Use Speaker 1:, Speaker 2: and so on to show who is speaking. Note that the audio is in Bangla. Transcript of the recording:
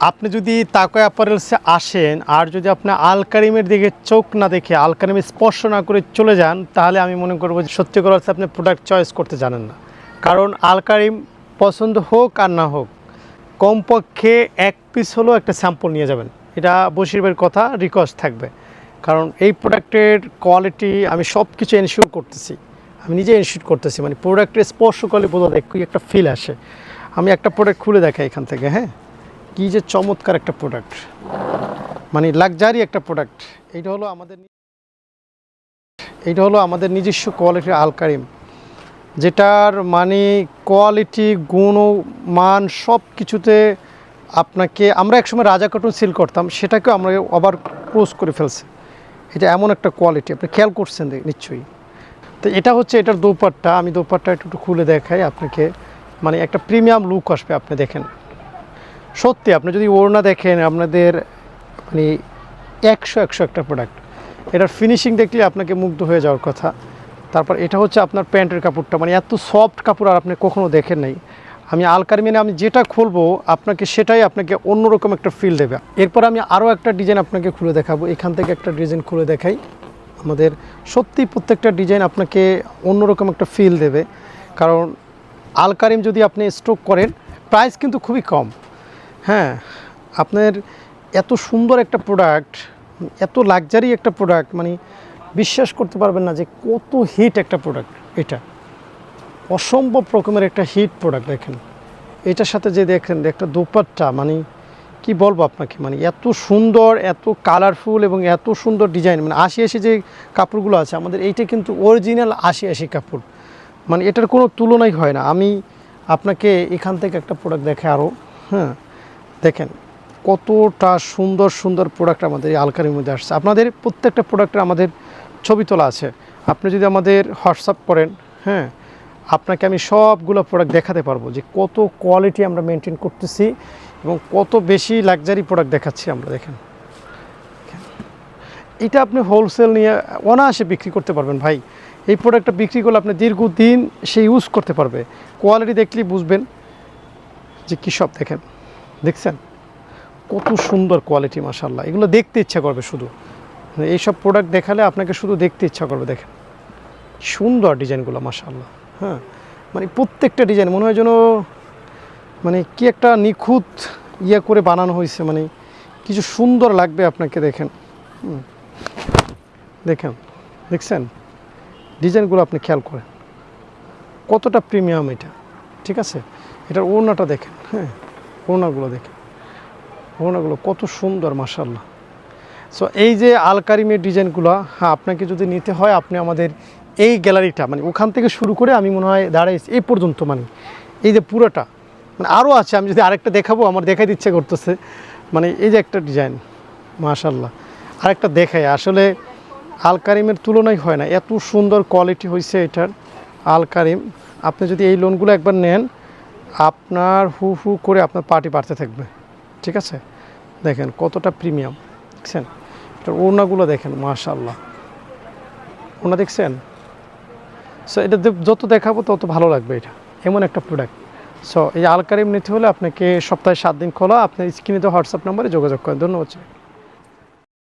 Speaker 1: আপনি যদি তাকয় অ্যাপারেলসে আসেন আর যদি আপনি আলকারিমের দিকে চোখ না দেখে আলকারিমের স্পর্শ না করে চলে যান, তাহলে আমি মনে করব যে সত্যি করে অর্থে আপনি প্রোডাক্ট চয়েস করতে জানেন না। কারণ আলকারিম পছন্দ হোক আর না হোক, কমপক্ষে এক পিস হলেও একটা স্যাম্পল নিয়ে যাবেন। এটা বসিরবের কথা রিকোয়েস্ট থাকবে। কারণ এই প্রোডাক্টের কোয়ালিটি আমি সব কিছু এনশিওর করতেছি। আমি নিজে এনশিওর করতেছি মানে প্রোডাক্টের স্পর্শ করলে বোঝা যায় একটা ফিল আসে। আমি একটা প্রোডাক্ট খুলে দেখাই এখান থেকে হ্যাঁ? কী যে চমৎকার একটা প্রোডাক্ট মানে লাক্সারি একটা প্রোডাক্ট এইটা হলো আমাদের এইটা হলো আমাদের নিজস্ব কোয়ালিটির আলকারিম যেটার মানে কোয়ালিটি গুণ মান সব কিছুতে আপনাকে, আমরা একসময় রাজা কটন সিল করতাম, সেটাকেও আমরা আবার ক্লোজ করে ফেলছে। এটা এমন একটা কোয়ালিটি আপনি খেয়াল করছেন নিশ্চয়ই। তো এটা হচ্ছে এটার দোপাট্টা, আমি দোপাট্টা একটু একটু খুলে দেখাই আপনাকে। মানে একটা প্রিমিয়াম লুক আসবে, আপনি দেখেন। সত্যি, আপনি যদি ওড়না দেখেন, আপনাদের মানে একশো একশো একটা প্রোডাক্ট এটার ফিনিশিং দেখলে আপনাকে মুগ্ধ হয়ে যাওয়ার কথা। তারপর এটা হচ্ছে আপনার প্যান্টের কাপড়টা। মানে এত সফট কাপড় আর আপনি কখনও দেখেন নাই। আমি আলকারমিনে আমি যেটা খুলবো, আপনাকে সেটাই আপনাকে অন্যরকম একটা ফিল দেবে। এরপর আমি আরও একটা ডিজাইন আপনাকে খুলে দেখাবো। এখান থেকে একটা ডিজাইন খুলে দেখাই। আমাদের সত্যি প্রত্যেকটা ডিজাইন আপনাকে অন্যরকম একটা ফিল দেবে। কারণ আলকারিম যদি আপনি স্ট্রোক করেন প্রাইস কিন্তু খুবই কম। হ্যাঁ আপনার এত সুন্দর একটা প্রোডাক্ট এত লাক্সারি একটা প্রোডাক্ট মানে বিশ্বাস করতে পারবেন না যে কত হিট একটা প্রোডাক্ট এটা। অসম্ভব রকমের একটা হিট প্রোডাক্ট দেখেন। এটার সাথে যে দেখেন একটা দোপাট্টা মানে কি বলব আপনাকে মানে এত সুন্দর, এত কালারফুল এবং এত সুন্দর ডিজাইন মানে আশি আশি যে কাপড়গুলো আছে, আমাদের এইটা কিন্তু অরিজিনাল আশি আশি কাপড়। মানে এটার কোনো তুলনাই হয় না। আমি আপনাকে এখান থেকে একটা প্রোডাক্ট দেখে আরও হ্যাঁ। দেখেন, কতটা সুন্দর সুন্দর প্রোডাক্ট আমাদের এই আলকারির মধ্যে আসছে। আপনাদের প্রত্যেকটা প্রোডাক্টের আমাদের ছবি তোলা আছে। আপনি যদি আমাদের হোয়াটসঅ্যাপ করেন হ্যাঁ আপনাকে আমি সবগুলো প্রোডাক্ট দেখাতে পারব যে কত কোয়ালিটি আমরা মেনটেন করতেছি এবং কত বেশি লাক্সারি প্রোডাক্ট দেখাচ্ছি আমরা, দেখেন। এটা আপনি হোলসেল নিয়ে অনায়াসে বিক্রি করতে পারবেন ভাই। এই প্রোডাক্টটা বিক্রি করলে আপনি দীর্ঘদিন সে ইউজ করতে পারবে। কোয়ালিটি দেখলেই বুঝবেন যে কী সব, দেখেন। দেখছেন? কত সুন্দর কোয়ালিটি মাসাল্লাহ এগুলো দেখতে ইচ্ছা করবে শুধু। এইসব প্রোডাক্ট দেখালে আপনাকে শুধু দেখতে ইচ্ছা করবে, দেখেন। সুন্দর ডিজাইনগুলো মাসাল্লাহ হ্যাঁ? মানে প্রত্যেকটা ডিজাইন, মনে হয় যেন মানে কি একটা নিখুঁত ইয়ে করে বানানো হয়েছে মানে কিছু সুন্দর লাগবে আপনাকে দেখেন। দেখেন, দেখছেন? ডিজাইনগুলো আপনি খেয়াল করেন। কতটা প্রিমিয়াম এটা, ঠিক আছে? এটার ওড়নাটা দেখেন হ্যাঁ? ওড়নাগুলো দেখে ওড়নাগুলো কত সুন্দর মাসাল্লাহ সো এই যে আলকারিমের ডিজাইনগুলো হ্যাঁ আপনাকে যদি নিতে হয়, আপনি আমাদের এই গ্যালারিটা মানে ওখান থেকে শুরু করে আমি মনে হয় দাঁড়াইছি, এই পর্যন্ত মানে। এই যে পুরোটা মানে আরও আছে, আমি যদি আরেকটা দেখাবো, আমার দেখাই ইচ্ছে করতেছে। মানে এই যে একটা ডিজাইন মাশাল্লাহ আরেকটা দেখাই, আসলে আলকারিমের তুলনাই হয় না, এত সুন্দর কোয়ালিটি হয়েছে এটার আলকারিম। আপনি যদি এই লোনগুলো একবার নেন আপনার হু হু করে আপনার পার্টি বাড়তে থাকবে। ঠিক আছে? দেখেন কতটা প্রিমিয়াম। দেখছেন? এটার ওড়নাগুলো দেখেন মাশাল্লাহ ওড়না দেখছেন? সো এটা যত দেখাবো তত ভালো লাগবে এটা। এমন একটা প্রোডাক্ট সো এই আলকারিম নিতে হলে আপনাকে সপ্তাহে সাত দিন খোলা। আপনার স্ক্রিনে তো হোয়াটসঅ্যাপ নাম্বারে যোগাযোগ করেন। ধন্যবাদ।